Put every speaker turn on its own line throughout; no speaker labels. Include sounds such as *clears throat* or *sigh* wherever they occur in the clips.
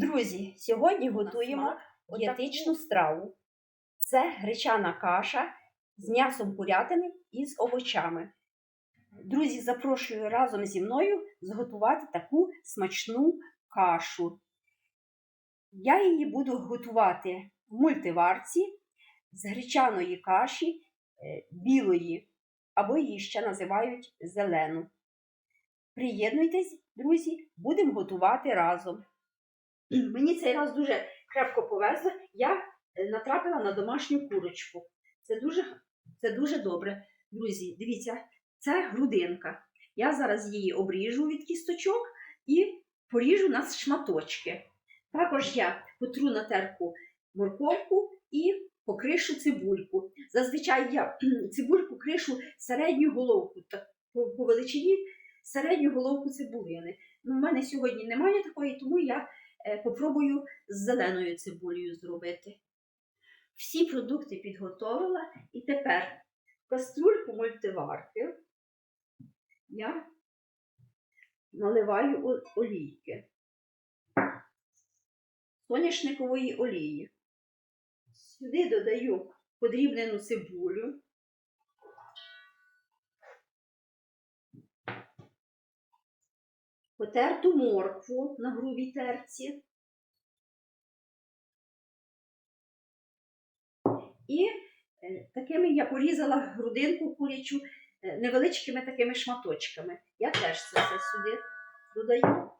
Друзі, сьогодні готуємо дієтичну страву. Це гречана каша з м'ясом курятини і з овочами. Друзі, запрошую разом зі мною зготувати таку смачну кашу. Я її буду готувати в мультиварці з гречаної каші е, білої, або її ще називають зелену. Приєднуйтесь, друзі, будемо готувати разом. *clears throat* Мені цей раз дуже крепко повезло. Я е, натрапила на домашню курочку. Це дуже, це дуже добре. Друзі, дивіться, це грудинка. Я зараз її обріжу від кісточок і поріжу на шматочки. Також я потру на терку морковку і покришу цибульку. Зазвичай я *clears throat* цибульку кришу середню головку, по, величині середню головку цибулини. Ну, в мене сьогодні немає такої, тому я попробую з зеленою цибулею зробити. Всі продукти підготовила і тепер каструльку мультиварки я наливаю олійки. Соняшникової олії. Сюди додаю подрібнену цибулю. Потерту моркву на грубій терці. І е, такими я порізала грудинку курячу е, невеличкими такими шматочками. Я теж це все сюди додаю.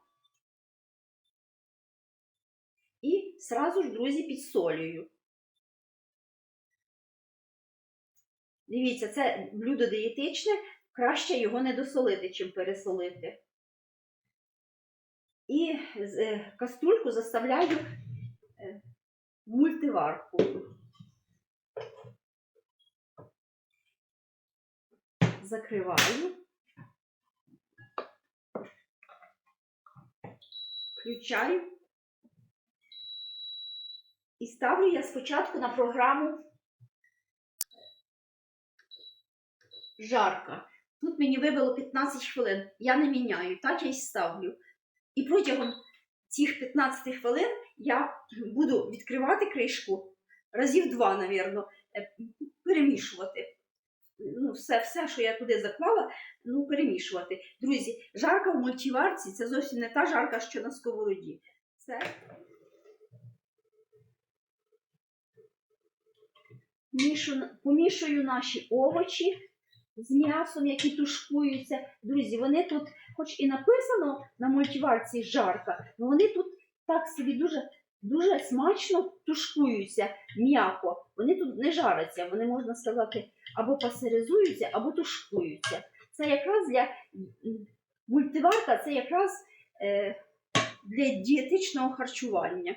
І сразу ж, друзі, підсолюю. Дивіться, це блюдо дієтичне, краще його не досолити, чим пересолити. І е, каструльку заставляю е, мультиварку. Закриваю. Включаю. І ставлю я спочатку на програму жарка. Тут мені вибило 15 хвилин. Я не міняю, так я й ставлю. І протягом цих 15 хвилин я буду відкривати кришку разів два, навірно, е, перемішувати. Ну, все, все, що я туди заклала, ну, перемішувати. Друзі, жарка в мультиварці це зовсім не та жарка, що на сковороді. Це Мішу, помішую наші овочі з м'ясом, які тушкуються. Друзі, вони тут, хоч і написано на мультиварці жарка, але вони тут так собі дуже, дуже смачно тушкуються м'яко. Вони тут не жаряться, вони, можна сказати, або пастеризуються, або тушкуються. Це якраз для мультиварка, це якраз е, для дієтичного харчування.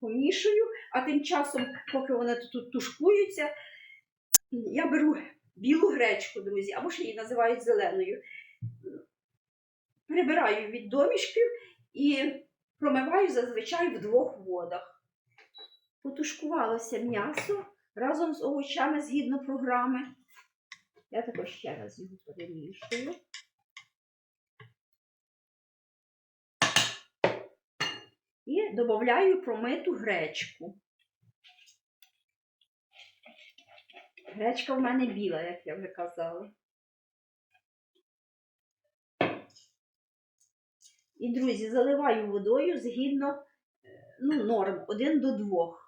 Помішую, а тим часом, поки вони тут тушкуються, я беру білу гречку, друзі, або ще її називають зеленою. Прибираю від домішків і промиваю зазвичай в двох водах. Потушкувалося м'ясо разом з овочами згідно програми. Я також ще раз його перемішую. І додаю промиту гречку. Гречка в мене біла, як я вже казала. І, друзі, заливаю водою згідно е, ну, норм 1 до 2.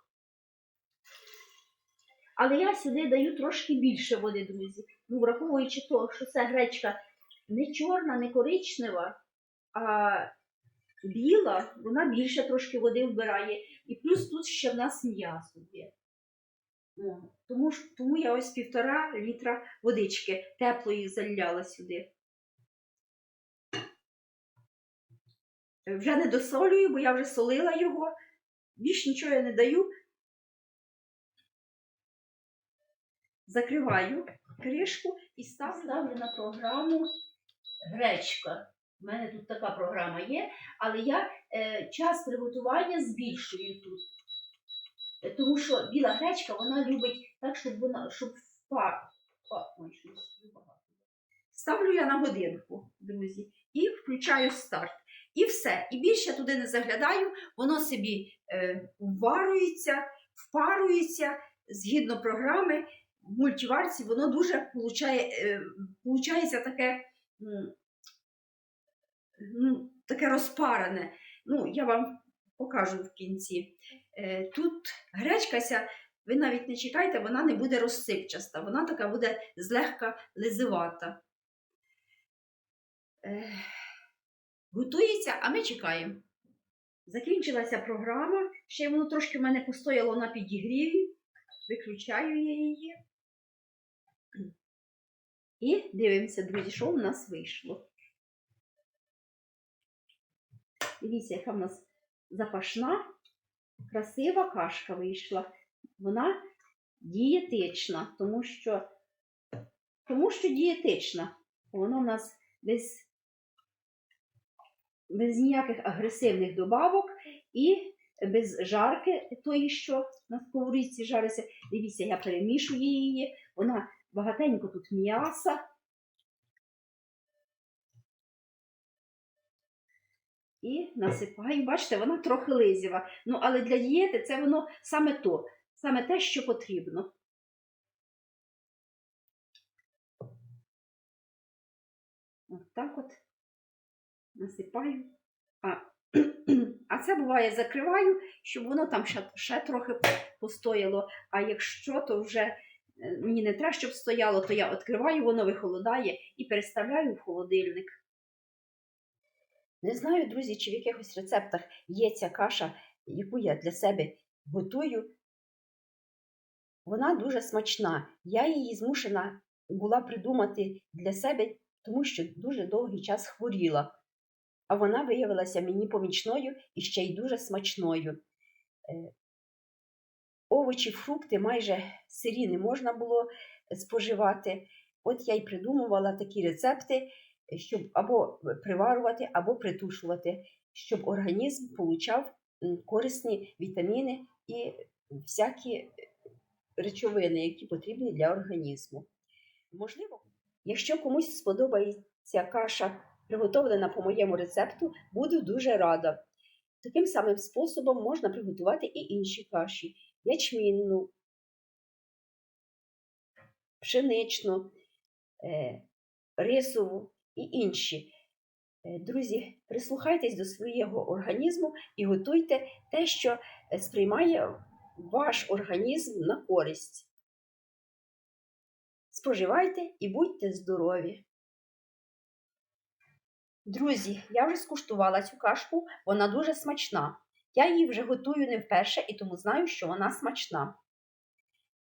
Але я сюди даю трошки більше води, друзі. Ну, враховуючи того, що це гречка не чорна, не коричнева, а біла, вона більше трошки води вбирає. І плюс тут ще в нас м'ясо є. О, Тому, тому я ось півтора літра водички теплої заляла сюди. Е, Вже не досолюю, бо я вже солила його. Більш нічого я не даю. Закриваю кришку і ставлю, ставлю на програму гречка. У мене тут така програма є, але я е, час приготування збільшую тут. Е, Тому що біла гречка вона любить так, щоб вона щоб щось багато. Ставлю я на годинку, друзі, і включаю старт. І все. І більше туди не заглядаю, воно собі е, вварюється, впарується згідно програми. В мультиварці воно дуже получає, е, таке, ну, таке розпарене. Ну, я вам покажу в кінці. Е, тут гречкася, ви навіть не чекайте, вона не буде розсипчаста, вона така буде злегка лизивата. Е, готується, а ми чекаємо. Закінчилася програма, ще воно трошки в мене постояло на підігріві. Виключаю я її. І дивимося, друзі, що у нас вийшло. Дивіться, яка в нас запашна, красива кашка вийшла. Вона дієтична, тому що, тому що дієтична. Воно в нас без, без ніяких агресивних добавок і без жарки тої, що на сковорідці жариться. Дивіться, я перемішую її. Вона багатенько тут м'яса. І насипаю. Бачите, вона трохи лизєва. Ну, але для дієти це воно саме то, саме те, що потрібно. От от насипаю. А, *clears throat* а це буває закриваю, щоб воно там ще, ще трохи постояло. А якщо то вже е, мені не треба, щоб стояло, то я відкриваю, воно вихолодає і переставляю в холодильник. Не знаю, друзі, чи в якихось рецептах є ця каша, яку я для себе готую. Вона дуже смачна. Я її змушена була придумати для себе, тому що дуже довгий час хворіла. А вона виявилася мені помічною і ще й дуже смачною. Е, Овочі, фрукти майже сирі не можна було споживати. От я й придумувала такі рецепти, щоб або приварувати, або притушувати, щоб організм получав корисні вітаміни і всякі речовини, які потрібні для організму. Можливо, якщо комусь сподобається каша, приготовлена по моєму рецепту, буду дуже рада. Таким самим способом можна приготувати і інші каші: ячмінну, пшеничну, е, рисову і інші. Е, Друзі, прислухайтесь до свого організму і готуйте те, що е, сприймає ваш організм на користь. Споживайте і будьте здорові! Друзі, я вже скуштувала цю кашку, вона дуже смачна. Я її вже готую не вперше і тому знаю, що вона смачна.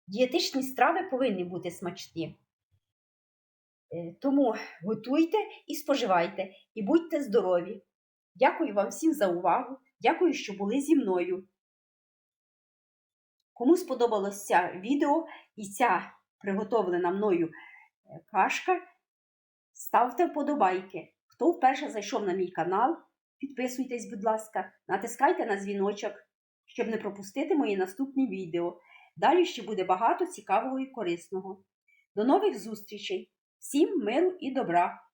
Дієтичні страви повинні бути смачні. Е, Тому готуйте і споживайте, і будьте здорові. Дякую вам всім за увагу. Дякую, що були зі мною. Кому сподобалось це відео і ця приготовлена мною е, кашка, ставте вподобайки. Хто вперше зайшов на мій канал, підписуйтесь, будь ласка, натискайте на дзвіночок, щоб не пропустити мої наступні відео. Далі ще буде багато цікавого і корисного. До нових зустрічей! Всім миру і добра!